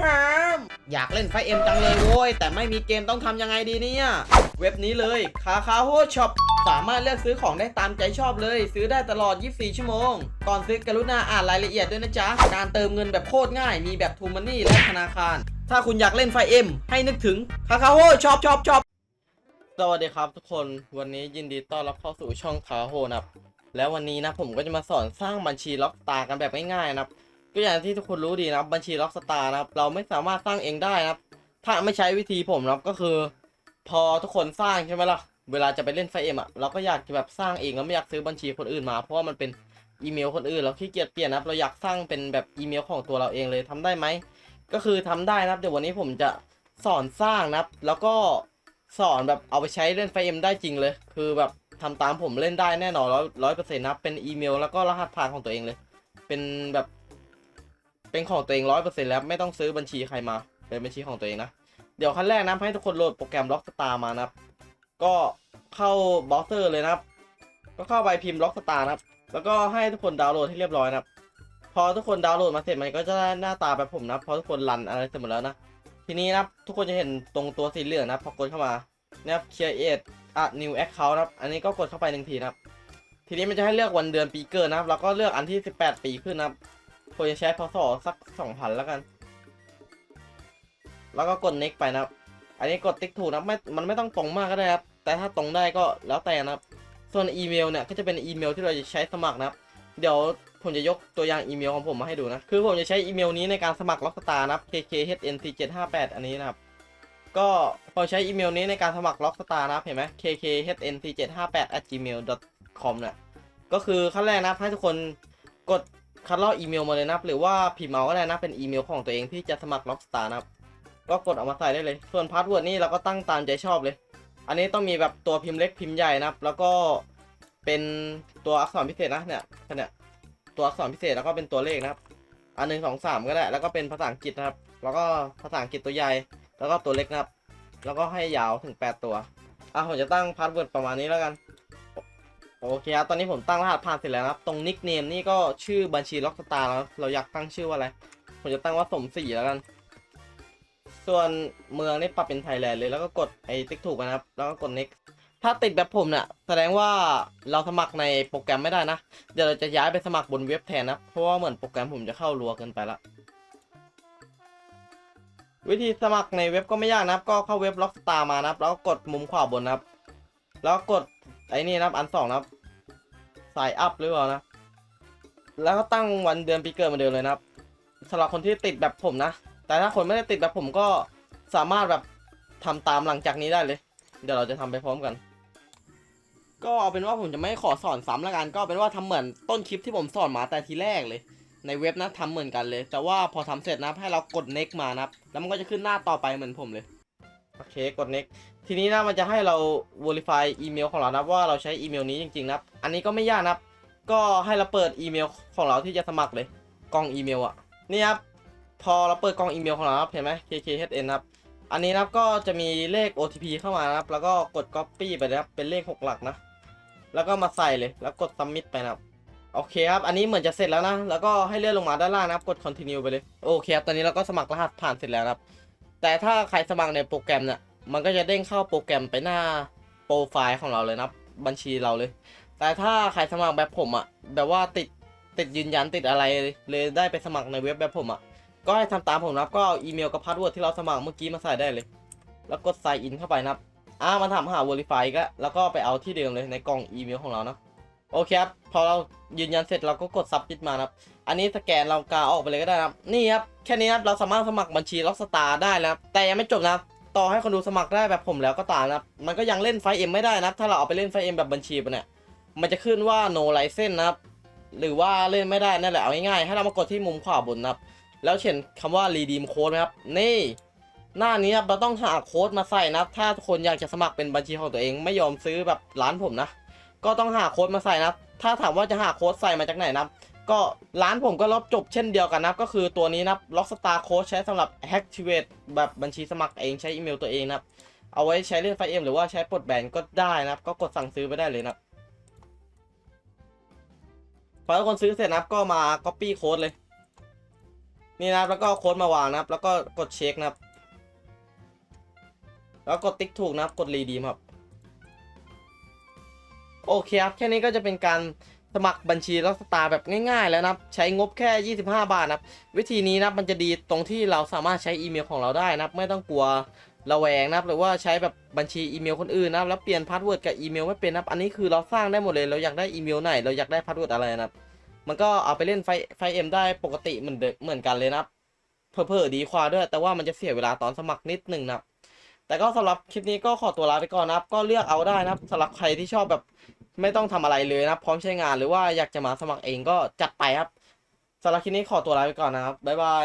ฮมอยากเล่นไฟเอ็มจังเลยโว้ย แต่ไม่มีเกมต้องทำยังไงดีเนี่ย เว็บนี้เลยคาคาโฮช็อปสามารถเลือกซื้อของได้ตามใจชอบเลย ซื้อได้ตลอด 24 ชั่วโมง ก่อนซื้อกรุณาอ่านรายละเอียดด้วยนะจ๊ะ การเติมเงินแบบโคตรง่าย มีแบบทูมันนี่และธนาคาร ถ้าคุณอยากเล่นไฟเอ็มให้นึกถึงคาคาโฮช็อปช็อปช็อปสวัสดีครับทุกคนวันนี้ยินดีต้อนรับเข้าสู่ช่องคาโฮนะครับแล้ววันนี้นะผมก็จะมาสอนสร้างบัญชีล็อกตากันแบบง่ายๆนะครับ ก็อย่างที่ทุกคนรู้ดีนะครับบัญชีล็อกสตาร์นะครับเราไม่สามารถสร้างเองได้นะครับถ้าไม่ใช้วิธีผมนะครับก็คือ พอทุกคนสร้างใช่ไหมล่ะเวลาจะไปเล่นไฟเอ็มอะเราก็อยากจะแบบสร้างเองแล้วไม่อยากซื้อบัญชีคนอื่นมา เพราะว่ามันเป็นอีเมลคนอื่นเราขี้เกียจเปลี่ยนนะครับเราอยากสร้างเป็นแบบอีเมลของตัวเราเองเลยทำได้ไหมก็คือทำได้นะครับเดี๋ยววันนี้ผมจะสอนสร้างนะครับแล้วก็สอนแบบเอาไปใช้เล่นไฟเอ็มได้จริงเลย คือแบบทำตามผมเล่นได้แน่นอนร้อยร้อยเปอร์เซ็นต์นะเป็นอีเมลแล้วก็รหัสผ่านของตัวเองเลย เป็นแบบ เป็นของตัวเองร้อยเปอร์เซ็นต์แล้วไม่ต้องซื้อบัญชีใครมา เป็นบัญชีของตัวเองนะ เดี๋ยวขั้นแรกนะให้ทุกคนโหลดโปรแกรม Rockstar มานะครับ ก็เข้าเบราว์เซอร์เลยนะครับ ก็เข้าไปพิมพ์ Rockstar นะครับ แล้วก็ให้ทุกคนดาวน์โหลดให้เรียบร้อยนะครับ พอทุกคนดาวน์โหลดมาเสร็จมันก็จะได้หน้าตาแบบผมนะพอทุกคนรันอะไรเสร็จหมดแล้วนะ ทีนี้นะทุกคนจะเห็นตรงตัวสีเหลืองนะพอกดเข้ามานะครับ create a new account นะครับ อันนี้ก็กดเข้าไปหนึ่งทีนะครับ ทีนี้มันจะให้เลือกวันเดือนปีเกิดนะครับ แล้วก็เลือกอันที่ 18 ปีขึ้นนะครับ ผมจะใช้พศสักสองพันแล้วกัน แล้วก็กด next ไปนะครับ อันนี้กดติ๊กถูกนะไม่มันไม่ต้องตรงมากก็ได้ครับ แต่ถ้าตรงได้ก็แล้วแต่นะครับ ส่วนอีเมลเนี่ยก็จะเป็นอีเมลที่เราจะใช้สมัครนะครับ เดี๋ยวผมจะยกตัวอย่างอีเมลของผมมาให้ดูนะ คือผมจะใช้อีเมลนี้ในการสมัครล็อกสตาร์นะครับ kkhnc758 อันนี้นะครับ ก็ผมใช้อีเมลนี้ในการสมัครล็อกสตาร์นะครับ เห็นไหม kkhnc758@gmail.com เนี่ย ก็คือขั้นแรกนะครับให้ทุกคนกด คัดลอกอีเมลมาเลยนะครับหรือว่าพิมพ์เอาก็ได้นะเป็นอีเมลของตัวเองที่จะสมัคร Rockstar นะครับก็กดเอามาใส่ได้เลย ส่วนพาสเวิร์ดนี่เราก็ตั้งตามใจชอบเลย อันนี้ต้องมีแบบตัวพิมพ์เล็กพิมพ์ใหญ่นะครับ แล้วก็เป็นตัวอักษรพิเศษนะเนี่ยเนี่ยตัวอักษรพิเศษแล้วก็เป็นตัวเลขนะครับ อันหนึ่งสองสามก็ได้ แล้วก็เป็นภาษาอังกฤษนะครับ แล้วก็ภาษาอังกฤษตัวใหญ่ แล้วก็ตัวเล็กนะครับ แล้วก็ให้ยาวถึง8ตัว อะผมจะตั้งพาสเวิร์ดประมาณนี้แล้วกัน โอเคครับตอนนี้ผมตั้งรหัสผ่านเสร็จแล้วครับ ตรงนิกเนมนี่ก็ชื่อบัญชีล็อกสตาร์แล้วเราอยากตั้งชื่อว่าอะไร ผมจะตั้งว่าสมศรีแล้วกัน ส่วนเมืองนี่ปรับเป็นไทยแลนด์เลยแล้วก็กดไอ้ติ๊กถูกนะครับ แล้วก็กด next ถ้าติดแบบผมเนี่ยแสดงว่าเราสมัครในโปรแกรมไม่ได้นะ เดี๋ยวเราจะย้ายไปสมัครบนเว็บแทนนะ เพราะว่าเหมือนโปรแกรมผมจะเข้ารัวเกินไปละวิธีสมัครในเว็บก็ไม่ยากนะครับ ก็เข้าเว็บ Rockstar มานะครับ แล้วก็กดมุมขวาบนนะครับ แล้วกด ไอ้นี่นะครับอันสองนะครับ สายอัพหรือเปล่านะ แล้วก็ตั้งวันเดือนปีเกิดมาเดิมเลยนะครับสำหรับคนที่ติดแบบผมนะ แต่ถ้าคนไม่ได้ติดแบบผมก็สามารถแบบทำตามหลังจากนี้ได้เลย เดี๋ยวเราจะทำไปพร้อมกัน ก็เอาเป็นว่าผมจะไม่ขอสอนซ้ำละกัน ก็เป็นว่าทำเหมือนต้นคลิปที่ผมสอนมาแต่ทีแรกเลย ในเว็บนะทำเหมือนกันเลย แต่ว่าพอทำเสร็จนะให้เรากด next มานะครับ แล้วมันก็จะขึ้นหน้าต่อไปเหมือนผมเลย โอเคกด next ทีนี้นะมันจะให้เรา verify อีเมลของเรานะว่าเราใช้อีเมลนี้จริงๆนะอันนี้ก็ไม่ยากนะก็ให้เราเปิดอีเมลของเราที่จะสมัครเลยกล่องอีเมลอะนี่ครับพอเราเปิดกล่องอีเมลของเราครับเห็นไหม kkhn นะครับอันนี้นะครับก็จะมีเลข OTP เข้ามานะครับ แล้วก็กด copy ไปนะครับเป็นเลข 6 หลักนะ แล้วก็มาใส่เลยแล้วกด submit ไปนะครับโอเคครับ อันนี้เหมือนจะเสร็จแล้วนะ แล้วก็ให้เลื่อนลงมาด้านล่างนะครับ กด continue ไปเลย โอเคครับ ตอนนี้เราก็สมัครรหัสผ่านเสร็จแล้วนะครับ แต่ถ้าใครสมัครในโปรแกรมเนี่ยมันก็จะเด้งเข้าโปรแกรมไปหน้าโปรไฟล์ของเราเลยนะบัญชีเราเลย แต่ถ้าใครสมัครแบบผมอะ่ะแบบว่าติดติดยืนยันติดอะไรเลยได้ไปสมัครในเว็บแบบผมอะ่ะก็ให้ทำตามผมนะครับก็เอาอีเมลกับพาสเวิร์ดที่เราสมัครเมื่อกี้มาใส่ได้เลย แล้วกด sign in เข้าไปนะครับอ่ามาถามหา verify ก็แล้วก็ไปเอาที่เดิมเลยในกล่องอีเมลของเราเนาะ โอเคครับ พอเรายืนยันเสร็จเราก็กด submit มาครับ อันนี้สแกนเรากาออกไปเลยก็ได้นะครับ นี่ครับ แค่นี้ครับ เราสามารถสมัครบัญชีล็อกสตาร์ได้แล้วครับแต่ยังไม่จบนะครับ ต่อให้คนดูสมัครได้แบบผมแล้วก็ตามนะครับ มันก็ยังเล่นไฟเอ็มไม่ได้นะถ้าเราเอาไปเล่นไฟเอ็มแบบบัญชีไปเนี่ย มันจะขึ้นว่า no license นะครับ หรือว่าเล่นไม่ได้นั่นแหละ เอาง่ายๆ ให้เรามากดที่มุมขวาบนนะครับ แล้วเขียนคำว่า redeem code นะครับ นี่ หน้านี้ครับ เราต้องหาโค้ดมาใส่นะครับ ถ้าทุกคนอยากจะสมัครเป็นบัญชีของตัวเอง ไม่ยอมซื้อแบบร้านผมนะ ก็ต้องหาโค้ดมาใส่นะถ้าถามว่าจะหาโค้ดใส่มาจากไหนนะก็ร้านผมก็ลบจบเช่นเดียวกันนะก็คือตัวนี้นะครับ Rockstar Code ใช้สำหรับ activate แบบบัญชีสมัครเองใช้อีเมลตัวเองนะเอาไว้ใช้เล่นไฟเอ็มหรือว่าใช้ปลดแบนก็ได้นะครับ ก็กดสั่งซื้อไปได้เลยนะพอทุกคนซื้อเสร็จนับก็มา copy โค้ดเลย นี่นะแล้วก็เอาโค้ดมาวางนะครับ แล้วก็กดเช็คนะครับ แล้วกดติ๊กถูกนะครับ กดรีดีมครับ โอเคครับแค่นี้ก็จะเป็นการสมัครบัญชีล็อกสตาร์แบบง่ายๆ แล้วนะครับใช้งบแค่ 25 บาทนะครับวิธีนี้นะมันจะดีตรงที่เราสามารถใช้อีเมลของเราได้นะครับไม่ต้องกลัวระแวงนะครับหรือว่าใช้แบบบัญชีอีเมลคนอื่นนะครับแล้วเปลี่ยนพาสเวิร์ดกับอีเมลไม่เป็นนะครับอันนี้คือเราสร้างได้หมดเลยเราอยากได้อีเมลไหน เราอยากได้พาสเวิร์ดอะไรนะครับมันก็เอาไปเล่นไฟไฟเอ็มได้ปกติเหมือนเดิมเหมือนกันเลยนะครับเพิ่ๆดีกว่าด้วย แต่ว่ามันจะเสียเวลาตอนสมัครนิดหนึ่งนะครับแต่ก็สำหรับคลิปนี้ก็ขอตัวลาไปก่อนนะครับ ก็เลือกเอาได้นะครับสำหรับใครที่ชอบแบบ ไม่ต้องทำอะไรเลยนะพร้อมใช้งานหรือว่าอยากจะมาสมัครเองก็จัดไปครับสำหรับคลิปนี้ขอตัวลาไปก่อนนะครับบ๊ายบาย